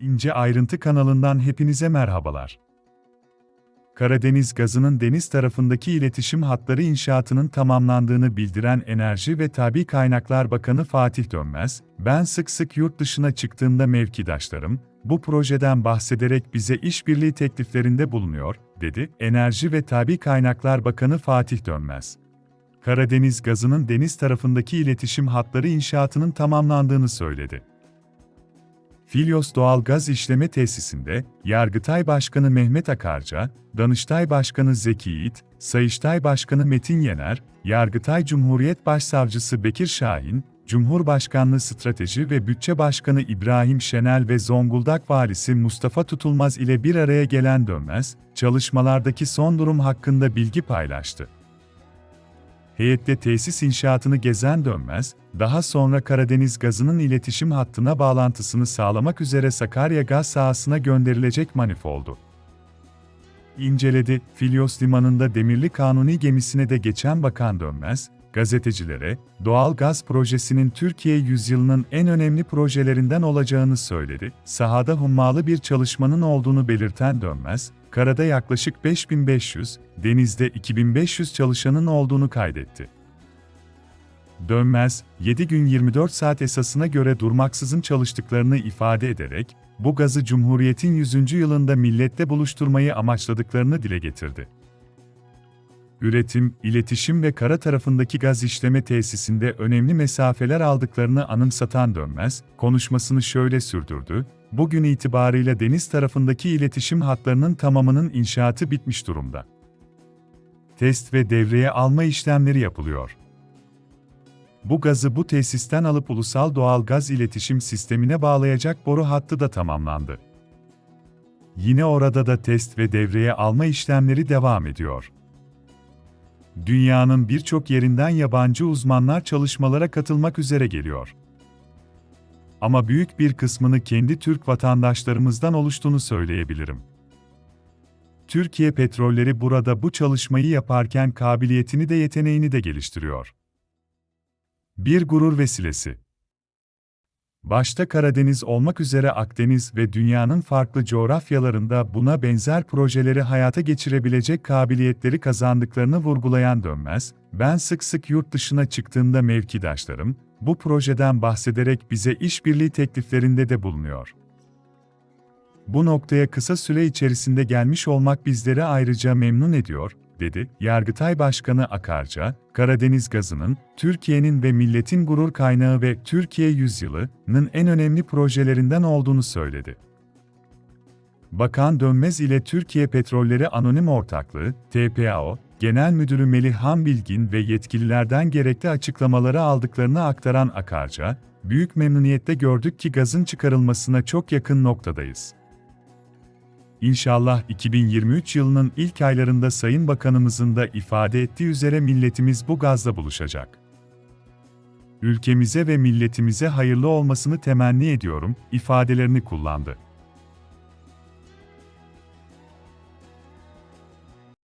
İnce Ayrıntı kanalından hepinize merhabalar. Karadeniz gazının deniz tarafındaki iletişim hatları inşaatının tamamlandığını bildiren Enerji ve Tabi Kaynaklar Bakanı Fatih Dönmez, ben sık sık yurt dışına çıktığımda mevkidaşlarım, bu projeden bahsederek bize işbirliği tekliflerinde bulunuyor, dedi Enerji ve Tabi Kaynaklar Bakanı Fatih Dönmez. Karadeniz gazının deniz tarafındaki iletişim hatları inşaatının tamamlandığını söyledi. Filyos Doğal Gaz İşleme Tesisinde, Yargıtay Başkanı Mehmet Akarca, Danıştay Başkanı Zeki Yiğit, Sayıştay Başkanı Metin Yener, Yargıtay Cumhuriyet Başsavcısı Bekir Şahin, Cumhurbaşkanlığı Strateji ve Bütçe Başkanı İbrahim Şenel ve Zonguldak Valisi Mustafa Tutulmaz ile bir araya gelen Dönmez, çalışmalardaki son durum hakkında bilgi paylaştı. Heyette tesis inşaatını gezen dönmez, daha sonra Karadeniz gazının iletişim hattına bağlantısını sağlamak üzere Sakarya gaz sahasına gönderilecek manifoldu. İnceledi, Filyos Limanı'nda demirli kanuni gemisine de geçen Bakan Dönmez, gazetecilere, doğal gaz projesinin Türkiye yüzyılının en önemli projelerinden olacağını söyledi. Sahada hummalı bir çalışmanın olduğunu belirten Dönmez, karada yaklaşık 5500, denizde 2500 çalışanın olduğunu kaydetti. Dönmez, 7 gün 24 saat esasına göre durmaksızın çalıştıklarını ifade ederek, bu gazı Cumhuriyet'in 100. yılında milletle buluşturmayı amaçladıklarını dile getirdi. Üretim, iletişim ve kara tarafındaki gaz işleme tesisinde önemli mesafeler aldıklarını anımsatan Dönmez, konuşmasını şöyle sürdürdü, bugün itibarıyla deniz tarafındaki iletişim hatlarının tamamının inşaatı bitmiş durumda. Test ve devreye alma işlemleri yapılıyor. Bu gazı bu tesisten alıp ulusal doğal gaz iletişim sistemine bağlayacak boru hattı da tamamlandı. Yine orada da test ve devreye alma işlemleri devam ediyor. Dünyanın birçok yerinden yabancı uzmanlar çalışmalara katılmak üzere geliyor. Ama büyük bir kısmını kendi Türk vatandaşlarımızdan oluştuğunu söyleyebilirim. Türkiye Petrolleri burada bu çalışmayı yaparken kabiliyetini de yeteneğini de geliştiriyor. Bir gurur vesilesi. Başta Karadeniz olmak üzere Akdeniz ve dünyanın farklı coğrafyalarında buna benzer projeleri hayata geçirebilecek kabiliyetleri kazandıklarını vurgulayan Dönmez, ben sık sık yurt dışına çıktığımda mevkidaşlarım, bu projeden bahsederek bize işbirliği tekliflerinde de bulunuyor. Bu noktaya kısa süre içerisinde gelmiş olmak bizleri ayrıca memnun ediyor, dedi. Yargıtay Başkanı Akarca, Karadeniz gazının, Türkiye'nin ve milletin gurur kaynağı ve Türkiye yüzyılının en önemli projelerinden olduğunu söyledi. Bakan Dönmez ile Türkiye Petrolleri Anonim Ortaklığı, TPAO, Genel Müdürü Melih Hanbilgin ve yetkililerden gerekli açıklamaları aldıklarını aktaran Akarca, büyük memnuniyetle gördük ki gazın çıkarılmasına çok yakın noktadayız. İnşallah 2023 yılının ilk aylarında Sayın Bakanımızın da ifade ettiği üzere milletimiz bu gazla buluşacak. Ülkemize ve milletimize hayırlı olmasını temenni ediyorum ifadelerini kullandı.